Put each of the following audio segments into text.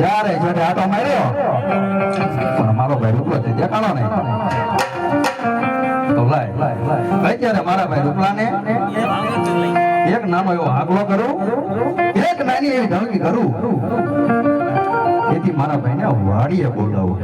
જ્યારે છેડે આટો માર્યો, પણ મારો ભાઈ રૂપલો છે દેખાણો નહીં. તો લાય અત્યારે મારા ભાઈ રૂપલાને એક નાનો એવો આગલો કરું, એક નાની એવી ધમકી કરું. તેથી મારા ભાઈને વાડીએ બોલાવું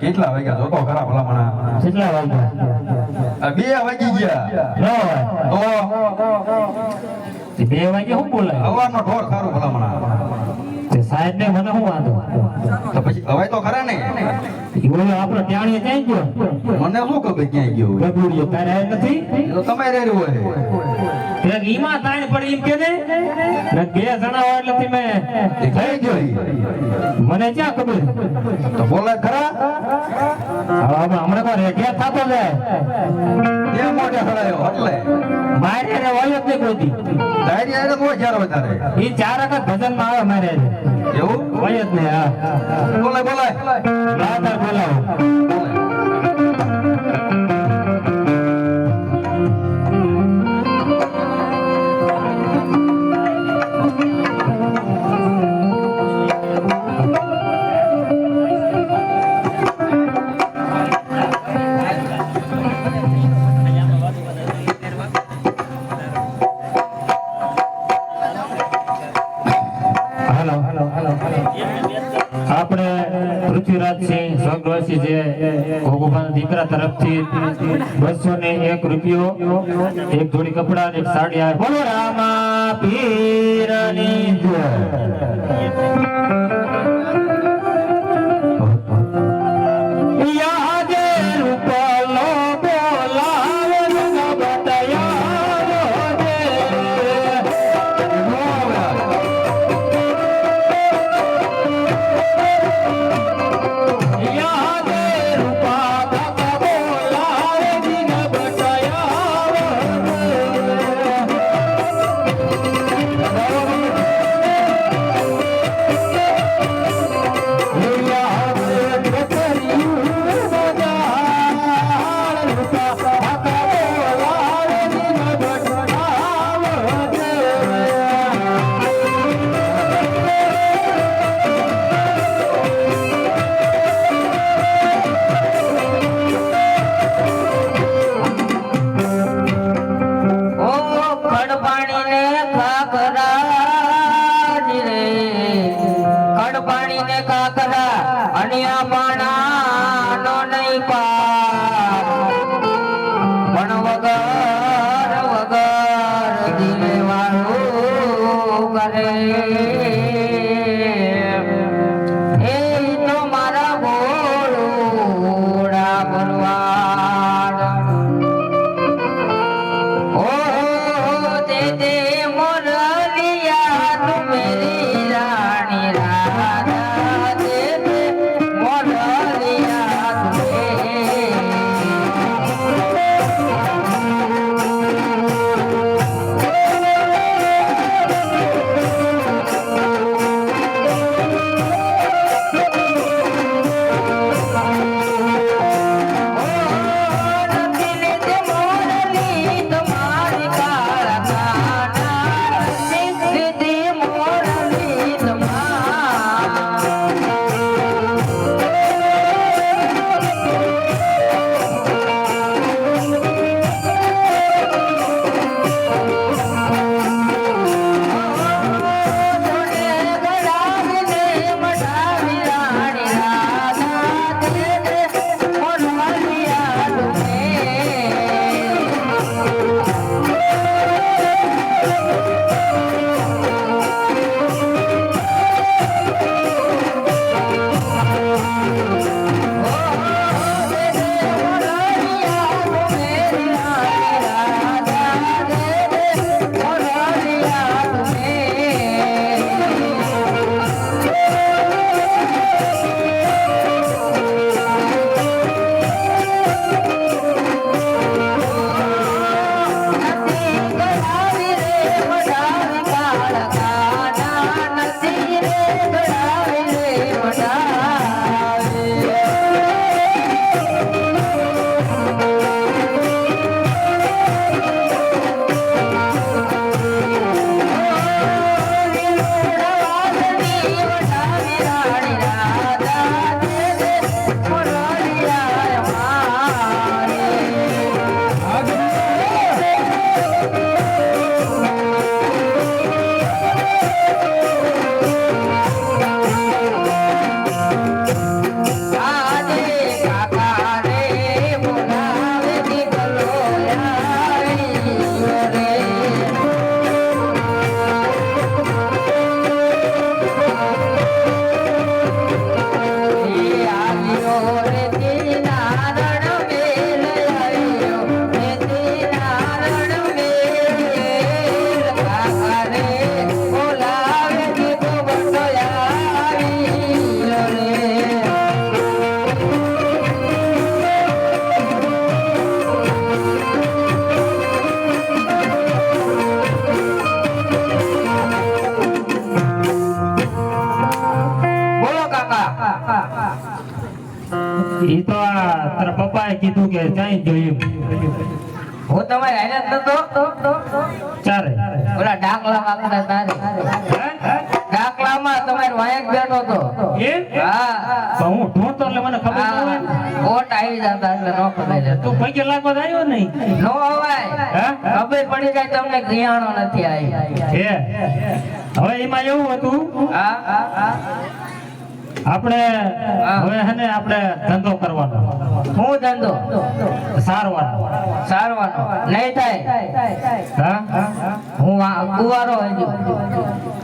કેટલા વાગ્યા? જોતો ખરા ભલામણા. કેટલા વાગ્યા? બે વાગી ગયા. તો બે વાગે શું બોલાય? અવારનો ઢોર સારું ભલામણા. તે સાહેબ ને મને શું વાંધો? તો પછી હવે તો ખરા ને. બોલો આપણો ટાણીએ ક્યાં ગયો? મને શું ખબર ક્યાંય ગયો હોય? ગબુડિયો તારે નથી? તો તમે રહ્યો હોય. તે ઈમાં તાણ પડી એમ કે ને? બે જણા હોય એટલે તમે કઈ ગયો. મને ક્યાં ખબર? તો બોલે ખરા. હવે હમણાં કોઈ રેડિયા થતો જાય. એ મોઢે હળાયો એટલે. મારે રે વયો જ નહીં કોઈ દી. ડાયરી આરે તો જ્યારે વધારે. એ ચાર વખત ભજનમાં આવે મારે. એવું? વયો જ નહીં હા. બોલે બોલે. રાધા બોલાવો. તરફથી બસો ને એક રૂપિયો એક જોડી કપડા એક સાડી બોલો રામા પીરની વાળું કરે તમારે ઓલા ડાકલા તારે. ડાકલામાં વાયક બેઠો તો. એમ? હા. હું ઢોંઢતો એટલે મને ખબર ન હોય આવી જતા એટલે નો ખબર તું પગે લાગવા આવ્યો નહીં. નો અવાય. ખબર પડી જાય તમને ગિયાણો નથી આવી. હવે એમાં એવું હતું હા હા હા. આપણે હવે હે ને આપણે ધંધો કરવાનો. હું ધંધો? સારવાનો. સારવાનો. નહીં થાય. હું? આ કુવારો હજુ.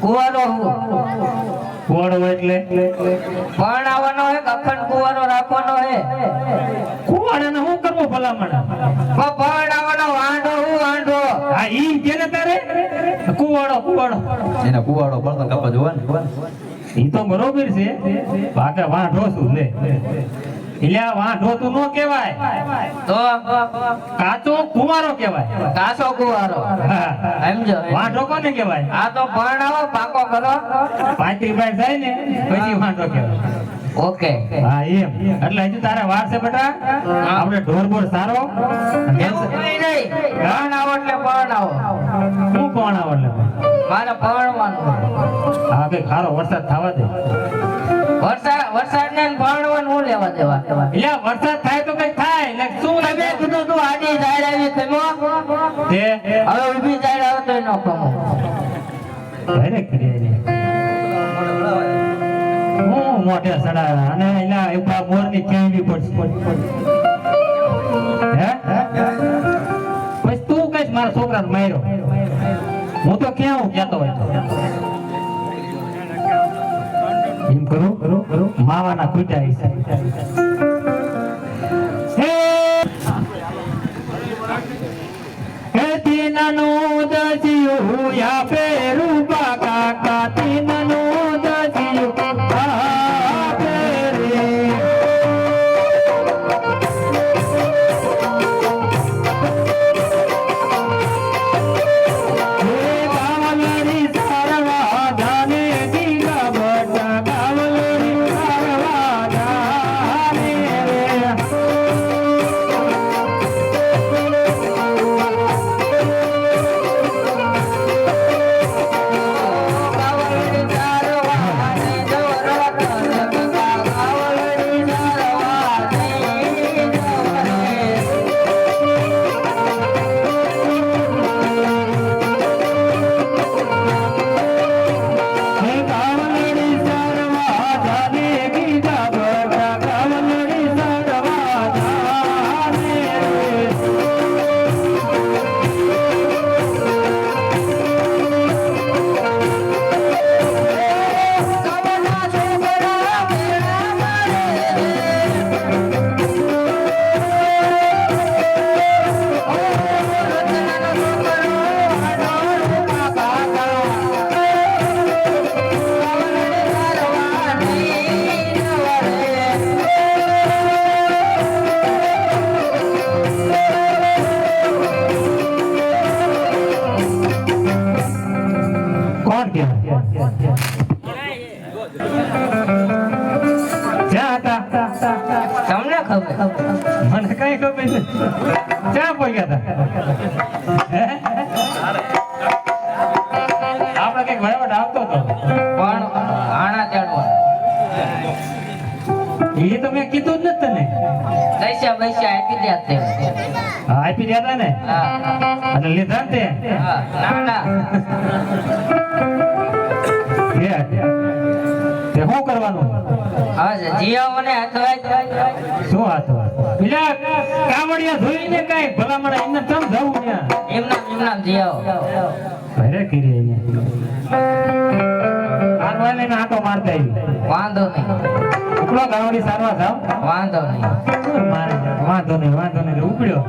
કુવારો હું. કોડ એટલે? પણ આવવાનો હે કે અખંડ કુવારો રાખવાનો હે? કુવાડાને શું કરવું ભલામણ? પણ આવવાનો વાંઢો હું વાંઢો. હા ઈ કેને તારે? કુવાડો કુવાડો. એને કુવાડો બળતણ કાપવા જોવા ને? ઈ તો બરોબર છે. બાકી વાંઢો શું લે આ વાંઢો તું નો કહેવાય. તો? કાચો કુવારો કહેવાય. કાચો કુવારો. હા. સમજો વાંઢો કોને કહેવાય? આ તો પરણાવો પાકો કરો. પાત્રી ભાઈ જાય ને પછી વાંઢો કહેવાય. ઓકે. હા એમ. એટલે હજુ તારે વાર છે બેટા? આપણે ઢોર બોર સારો નહીં. પરણાવો એટલે પરણાવો હું કોણ એટલે? મારે પરણવાનું હા કઈ ખારો વરસાદ થવા દે. વરસાદ વરસાદ ને પરણવાનું હું લેવા દેવા? એટલે વરસાદ થાય તો કઈ થાય. એટલે શું તમે કીધું તું આડી જાય આવી ખમો તે? હવે ઊભી જાય આવે તો નો ઘરે કરી હું મોઢે સડાયા અને એના ઉપર મોરની કેવી પડશે પછી તું કઈશ મારા છોકરાને માર્યો? હું તો ક્યાં હું કહેતો હોય એમ કરું? માવાના ખૂટ્યા હશે. હે? હે તીનનું દસિયું આપે રૂપા કાકા, તીનનું તમને ખબર? મને કઈ ખબર નથી ક્યાં પહોંચ્યા હતા. હે? આપણે કંઈક વહીવટ આવતો હતો. પણ આણા એ તો મેં કીધું જ નથી તને. પૈસા પૈસા આપી દે તે. આપી હતા ને અને લીધા ને તે? હા ના ના તે શું કરવાનું? હવે જીઓ મને હથવાય શું હાથવાય? બીજા કાવડિયા ધોઈને કઈ? ભલામણ એને ચમ જવું ત્યાં? એમના એમના કરી આનવાને ને આંટો મારતા આવી વાંધો નહીં. ઉપડો ગાવડી સારવા જાવ વાંધો નહીં. મારે વાંધો નહીં વાંધો નહીં. ઉપડ્યો.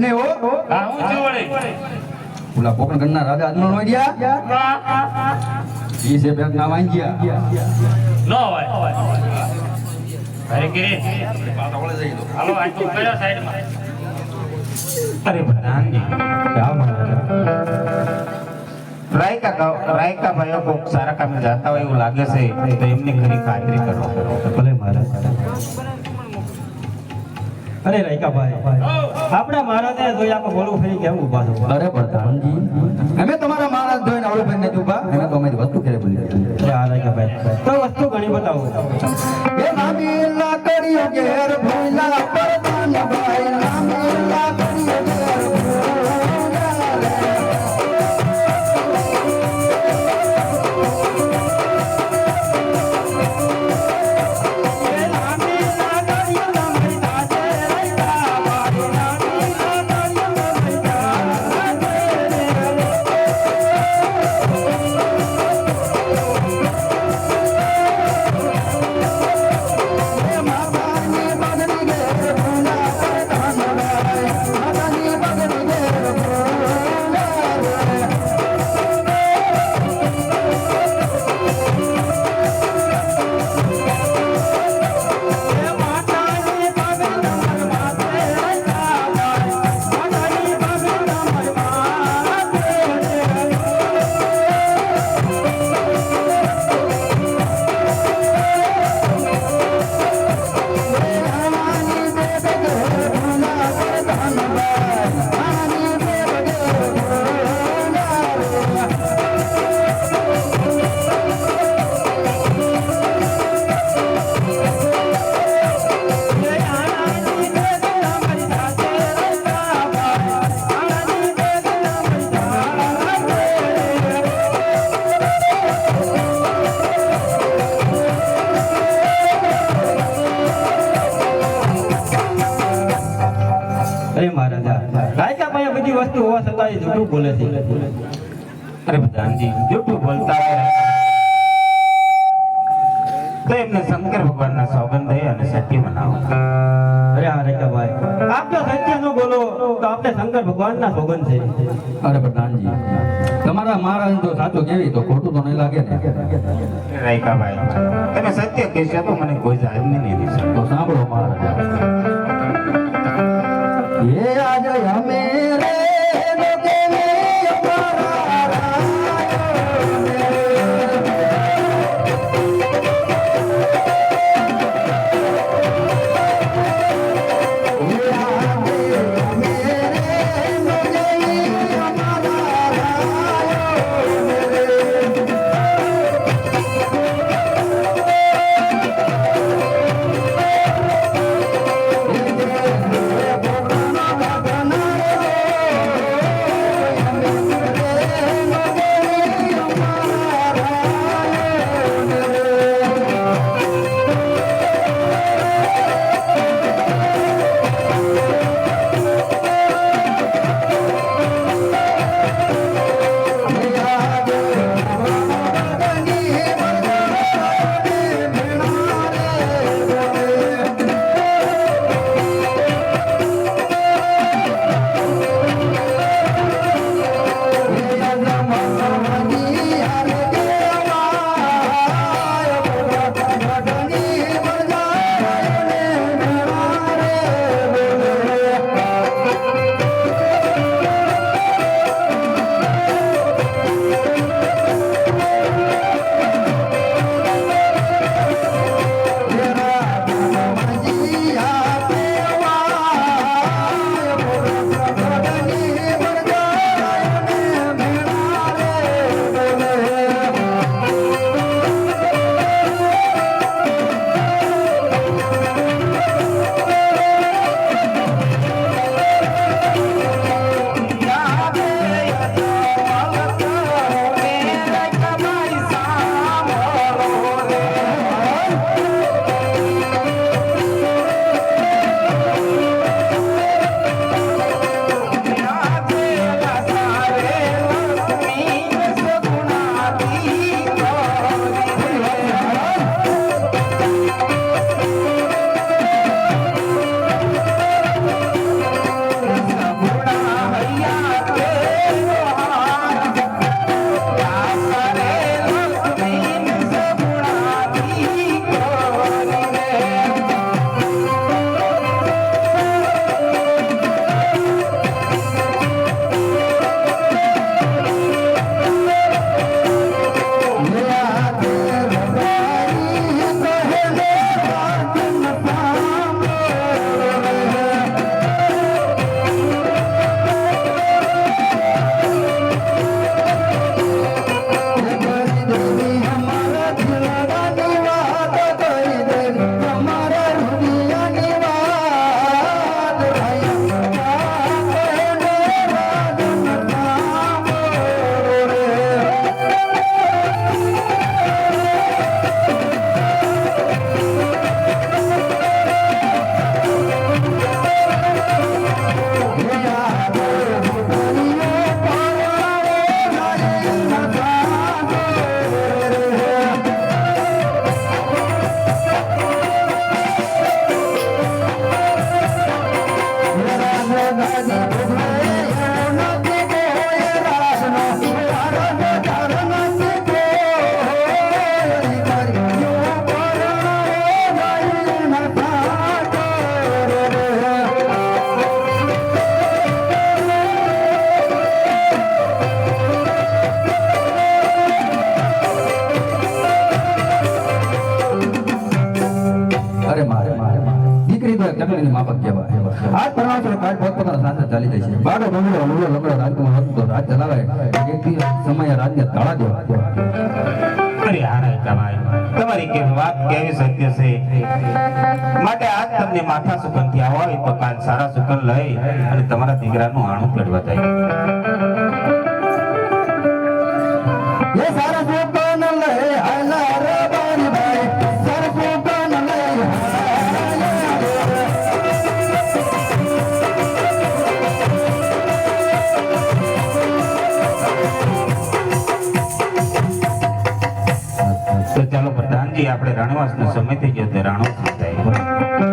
દેડવા નહીં હો. હા હું છું વળી. ઓલા કોકણ ગણના રાજા આજનો નો ગયા? ઈ છે બેંક ના વાંગ્યા નો હોય. અરે કે હાલો આ તો કયો સાઈડમાં અરે મહારાજા રાયકા ભાઈઓ કોક સારા કામે જતા હોય એવું લાગે છે તો એમની ખરી ખાતરી કરો. ભલે મહારાજ રાયકા ભાઈ? આપણા મહારાજે જોઈ આપણે બોલવું ફરી કેમ ઊભા છો? અરે પ્રધાનજી અમે તમારા મહારાજ જોઈને આવડે ભાઈ નથી ઊભા અમે તો અમારી વસ્તુ ઘરે બોલી ગયા. ભાઈ? તો વસ્તુ ઘણી બતાવો. એ નામી ઘેર બોલે છે. અરે પ્રધાનજી જૂઠું બોલતા હોય તો એમને શંકર ભગવાનના સોગંદ દે અને સત્ય બનાવો. અરે હા રેખાભાઈ આપ જો સત્ય ન બોલો તો આપણે શંકર ભગવાનના સોગંદ છે. અરે પ્રધાનજી તમારા મહારાજ તો સાચું કેવી તો ખોટું તો નહીં લાગે ને. રાયકાભાઈ તમે સત્ય કહેશો તો મને કોઈ જાહેર નહીં તો સાંભળો મહારાજ. હે આજ અમે તમારી કે વાત કેવી સત્ય છે? માટે આજ તમને માથા સુકન થયા હોય તો કાલ સારા સુકન લઈ અને તમારા દીકરાનું આણું પેડવા જાય. આપણે રાણવાસનો સમય થઈ ગયો રાણવાસ થાય